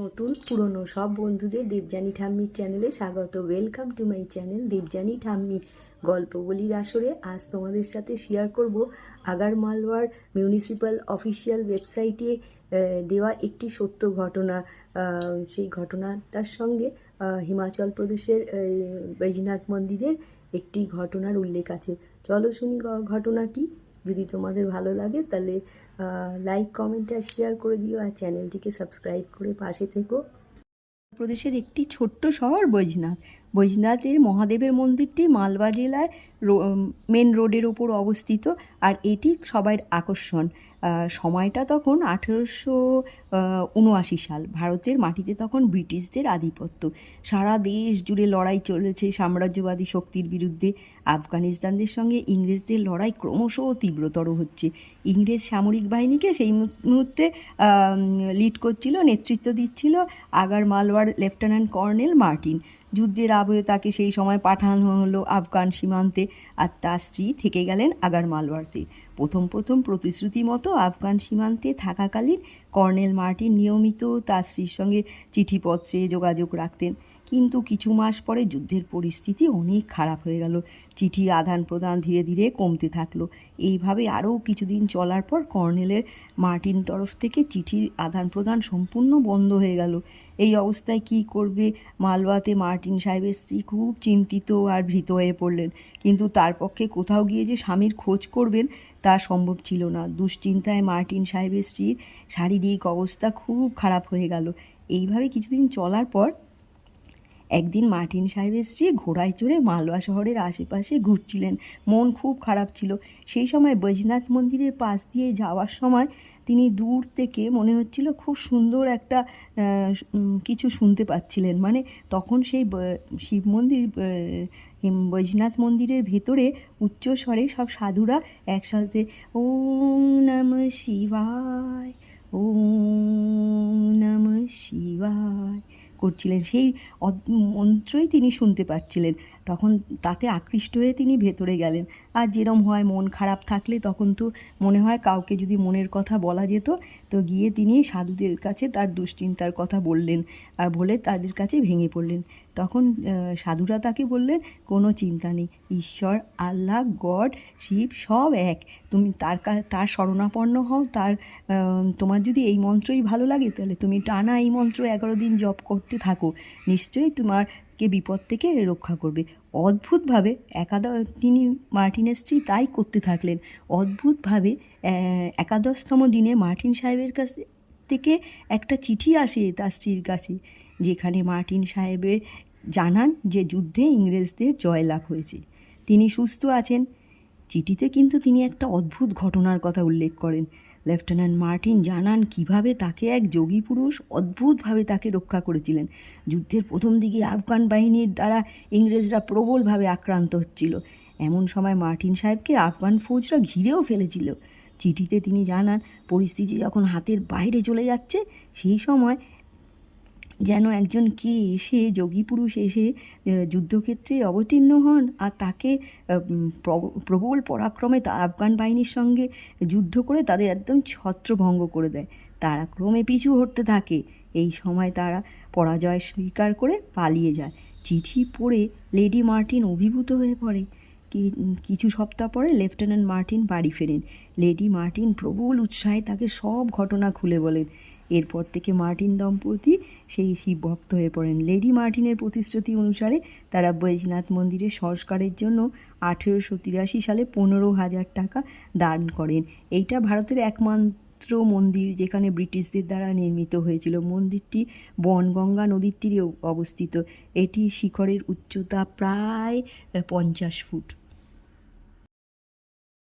নতুন, পুরনো সব বন্ধুদের দেবযানী ঠাম্মির চ্যানেলে স্বাগত। Welcome to my channel Debjani ঠাম্মি। গল্প বলির আসরে আজ তোমাদের সাথে শেয়ার করব আগার মালওয়ার মিউনিসিপ্যাল অফিসিয়াল ওয়েবসাইটে দেওয়া একটি সত্য ঘটনা। সেই ঘটনাটার সঙ্গে হিমাচল প্রদেশের বৈজনাথ মন্দিরের একটি ঘটনার উল্লেখ আছে। চলো শুনি ঘটনাটি। যদি তোমাদের ভালো লাগে, তাহলে লাইক কমেন্ট আর শেয়ার করে দিও আর চ্যানেলটিকে সাবস্ক্রাইব করে পাশে থেকো। প্রদেশের একটি ছোট্ট শহর বৈজনাথ। বৈজনাথের মহাদেবের মন্দিরটি মালবা জেলায় মেন রোডের ওপর অবস্থিত। আর এটি সবার আকর্ষণ। সময়টা তখন আঠেরোশো উনআশি সাল। ভারতের মাটিতে তখন ব্রিটিশদের আধিপত্য। সারা দেশ জুড়ে লড়াই চলেছে সাম্রাজ্যবাদী শক্তির বিরুদ্ধে। আফগানিস্তানদের সঙ্গে ইংরেজদের লড়াই ক্রমশ তীব্রতর হচ্ছে। ইংরেজ সামরিক বাহিনীকে সেই মুহূর্তে লিড করছিল, নেতৃত্ব দিচ্ছিল আগার মালওয়ার লেফটেন্যান্ট কর্নেল মার্টিন। যুদ্ধের আবহে তাকে সেই সময় পাঠানো হলো আফগান সীমান্তে আর তার স্ত্রী থেকে গেলেন আগার মালওয়ারতে প্রথম প্রথম প্রতিশ্রুতি মতো আফগান সীমান্তে থাকাকালীন কর্নেল মার্টিন নিয়মিত তার স্ত্রীর সঙ্গে চিঠিপত্রে যোগাযোগ রাখতেন। কিন্তু কিছু মাস পরে যুদ্ধের পরিস্থিতি অনেক খারাপ হয়ে গেল। চিঠি আদান প্রদান ধীরে ধীরে কমতে থাকল। এইভাবে আরও কিছুদিন চলার পর কর্নেলের মার্টিন তরফ থেকে চিঠির আদান প্রদান সম্পূর্ণ বন্ধ হয়ে গেল। এই অবস্থায় কি করবে মালওয়াতে মার্টিন সাহেবের স্ত্রী খুব চিন্তিত আর ভীত হয়ে পড়লেন। কিন্তু তার পক্ষে কোথাও গিয়ে যে স্বামীর খোঁজ করবেন তা সম্ভব ছিল না। দুশ্চিন্তায় মার্টিন সাহেবের স্ত্রীর শারীরিক অবস্থা খুব খারাপ হয়ে গেল। এইভাবে কিছুদিন চলার পর একদিন মার্টিন সাহেব স্ত্রী ঘোড়ায় চড়ে মালওয়া শহরের আশেপাশে ঘুরছিলেন। মন খুব খারাপ ছিল। সেই সময় বৈজনাথ মন্দিরের পাশ দিয়ে যাওয়ার সময় তিনি দূর থেকে মনে হচ্ছিল খুব সুন্দর একটা কিছু শুনতে পাচ্ছিলেন। মানে তখন সেই শিব মন্দির বৈজনাথ মন্দিরের ভেতরে উচ্চ স্বরে সব সাধুরা একসাথে, ওম নম শিবায় ওম নম শিবায় করছিলেন। সেই মন্ত্রই তিনি শুনতে পাচ্ছিলেন। তখন তাতে আকৃষ্ট হয়ে তিনি ভেতরে গেলেন। আর যেরম হয় মন খারাপ থাকলে তখন তো মনে হয় কাউকে যদি মনের কথা বলা যেত, তো গিয়ে তিনি সাধুদের কাছে তার দুশ্চিন্তার কথা বললেন আর বলে তাদের কাছে ভেঙে পড়লেন। তখন সাধুরা তাকে বললেন, কোনো চিন্তা নেই, ঈশ্বর, আল্লাহ, গড, শিব সব এক। তুমি তার তার শরণাপন্ন হও, তার তোমার যদি এই মন্ত্রই ভালো লাগে, তাহলে তুমি টানা এই মন্ত্র এগারো দিন জপ করতে থাকো। নিশ্চয়ই তোমারকে বিপদ থেকে রক্ষা করবে। অদ্ভুতভাবে একাদশ, তিনি মার্টিনের স্ত্রী তাই করতে থাকলেন। অদ্ভুতভাবে একাদশতম দিনে মার্টিন সাহেবের কাছ থেকে একটা চিঠি আসে তার স্ত্রীর কাছে, যেখানে মার্টিন সাহেবের জানান যে যুদ্ধে ইংরেজদের জয়লাভ হয়েছে। তিনি সুস্থ আছেন। চিঠিতে কিন্তু তিনি একটা অদ্ভুত ঘটনার কথা উল্লেখ করেন। লেফটেন্যান্ট মার্টিন জানান কীভাবে তাকে এক যোগী পুরুষ অদ্ভুতভাবে তাকে রক্ষা করেছিলেন। যুদ্ধের প্রথম দিকে আফগান বাহিনীর দ্বারা ইংরেজরা প্রবলভাবে আক্রান্ত হচ্ছিল। এমন সময় মার্টিন সাহেবকে আফগান ফৌজরা ঘিরেও ফেলেছিল। চিঠিতে তিনি জানান, পরিস্থিতি যখন হাতের বাইরে চলে যাচ্ছে, সেই সময় যেন একজন কে এসে যোগী পুরুষ এসে যুদ্ধক্ষেত্রে অবতীর্ণ হন আর তাকে প্রব- প্রবল পরাক্রমে তা, আফগান বাহিনীর সঙ্গে যুদ্ধ করে তাদের একদম ছত্রভঙ্গ করে দেয়। তারা ক্রমে পিছু হটতে থাকে। এই সময় তারা পরাজয় স্বীকার করে পালিয়ে যায়। চিঠি পড়ে লেডি মার্টিন অভিভূত হয়ে পড়ে। কিছু সপ্তাহ পরে লেফটেন্যান্ট মার্টিন বাড়ি ফেরেন। লেডি মার্টিন প্রবল উৎসাহে তাকে সব ঘটনা খুলে বলেন। এরপর থেকে মার্টিন দম্পতি, সেই শিব ভক্ত হয়ে পড়েন। লেডি মার্টিনের প্রতিশ্রুতি অনুসারে তারা বৈজনাথ মন্দিরের সংস্কারের জন্য আঠেরোশো তিরাশি সালে পনেরো হাজার টাকা দান করেন। এইটা ভারতের একমাত্র মন্দির যেখানে ব্রিটিশদের দ্বারা নির্মিত হয়েছিল। মন্দিরটি বনগঙ্গা নদীর তীরে অবস্থিত। এটি শিখরের উচ্চতা প্রায় পঞ্চাশ ফুট।